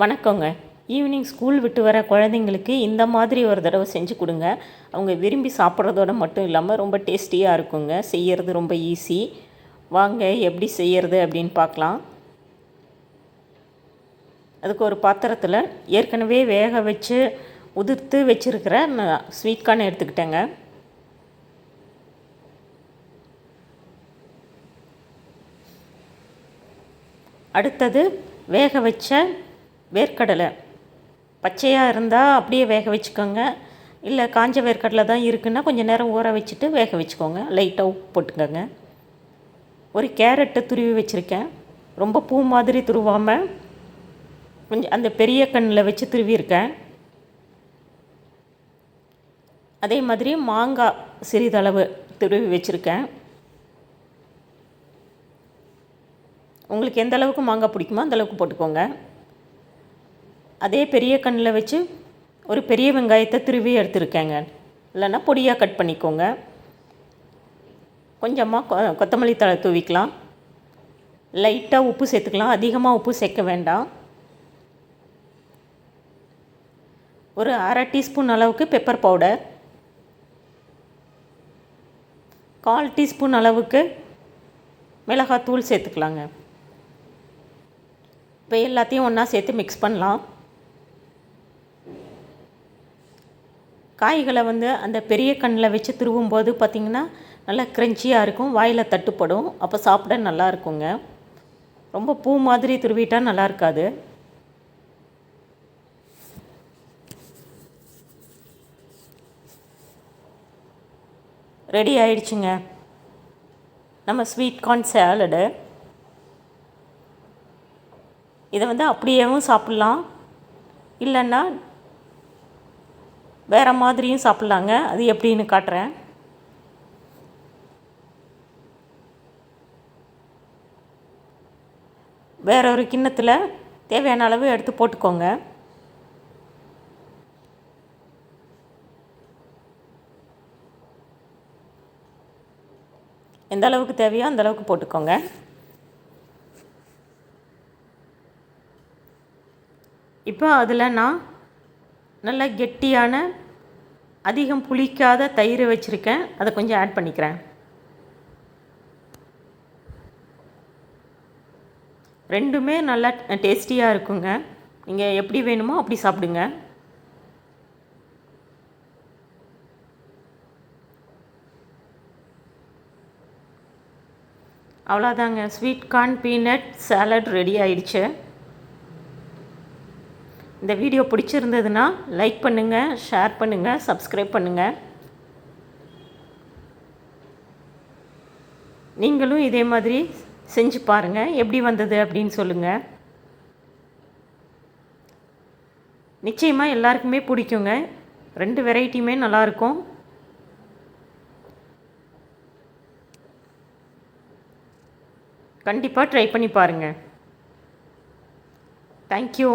வணக்கங்க. Evening school விட்டு வர குழந்தைங்களுக்கு இந்த மாதிரி ஒரு தடவை செஞ்சு கொடுங்க. அவங்க விரும்பி சாப்பிட்றதோட மட்டும் இல்லாமல் ரொம்ப டேஸ்டியாக இருக்குங்க. செய்கிறது ரொம்ப ஈஸி. வாங்க எப்படி செய்கிறது அப்படின்னு பார்க்கலாம். அதுக்கு ஒரு பாத்திரத்தில் ஏற்கனவே வேக வச்சு உதிர்த்து வச்சுருக்கிற ஸ்வீட் கார்ன் எடுத்துக்கிட்டேங்க. அடுத்தது வேக வச்ச வேர்க்கடலை. பச்சையாக இருந்தால் அப்படியே வேக வச்சுக்கோங்க. இல்லை காஞ்ச வேர்க்கடலை தான் இருக்குன்னா கொஞ்சம் நேரம் ஊற வச்சுட்டு வேக வச்சுக்கோங்க. லைட்டாக உப்பு போட்டுக்கோங்க. ஒரு கேரட்டை துருவி வச்சுருக்கேன். ரொம்ப பூ மாதிரி துருவாமல் கொஞ்சம் அந்த பெரிய கண்ணில் வச்சு துருவியிருக்கேன். அதே மாதிரி மாங்காய் சிறிதளவு துருவி வச்சுருக்கேன். உங்களுக்கு எந்த அளவுக்கு மாங்காய் பிடிக்குமோ அந்தளவுக்கு போட்டுக்கோங்க. அதே பெரிய கண்ணில் வச்சு ஒரு பெரிய வெங்காயத்தை திருவி எடுத்துருக்கேங்க. இல்லைன்னா பொடியாக கட் பண்ணிக்கோங்க. கொஞ்சமாக கொ கொத்தமல்லி தழை தூவிக்கலாம். லைட்டாக உப்பு சேர்த்துக்கலாம். அதிகமாக உப்பு சேர்க்க வேண்டாம். ஒரு அரை டீஸ்பூன் அளவுக்கு பெப்பர் பவுடர். கால் டீஸ்பூன் அளவுக்கு மிளகாத்தூள் சேர்த்துக்கலாங்க. இப்போ எல்லாத்தையும் ஒன்றா சேர்த்து மிக்ஸ் பண்ணலாம். காய்களை வந்து அந்த பெரிய கண்ணில் வச்சு திருவும் போது பார்த்திங்கன்னா நல்லா க்ரன்ச்சியாக இருக்கும் வாயில் தட்டுப்படும். அப்போ சாப்பிட நல்லா இருக்குங்க. ரொம்ப பூ மாதிரி துருவிட்டால் நல்லா இருக்காது. ரெடி ஆயிடுச்சுங்க. நம்ம ஸ்வீட் கார்ன் சேலடு இதை வந்து அப்படியேவும் சாப்பிட்லாம். இல்லைன்னா வேறு மாதிரியும் சாப்பிட்லாங்க. அது எப்படின்னு காட்டுறேன். வேற ஒரு கிண்ணத்தில் தேவையான அளவு எடுத்து போட்டுக்கோங்க. எந்த அளவுக்கு தேவையோ அந்த அளவுக்கு போட்டுக்கோங்க. இப்போ அதில் நான் நல்ல கெட்டியான அதிகம் புளிக்காத தயிர் வச்சுருக்கேன். அதை கொஞ்சம் ஆட் பண்ணிக்கிறேன். ரெண்டுமே நல்லா டேஸ்டியாக இருக்குங்க. நீங்கள் எப்படி வேணுமோ அப்படி சாப்பிடுங்க. அவ்வளோதாங்க sweet corn peanut salad ready ஆயிடுச்சு. இந்த வீடியோ பிடிச்சிருந்ததுன்னா லைக் பண்ணுங்கள் ஷேர் பண்ணுங்கள் சப்ஸ்கிரைப் பண்ணுங்கள் நீங்களும் இதே மாதிரி செஞ்சு பாருங்கள் எப்படி வந்தது அப்படின்னு சொல்லுங்கள் நிச்சயமாக எல்லாருக்குமே பிடிக்குங்க. ரெண்டு வெரைட்டியுமே நல்லாயிருக்கும். கண்டிப்பாக ட்ரை பண்ணி பாருங்கள் தேங்க்யூ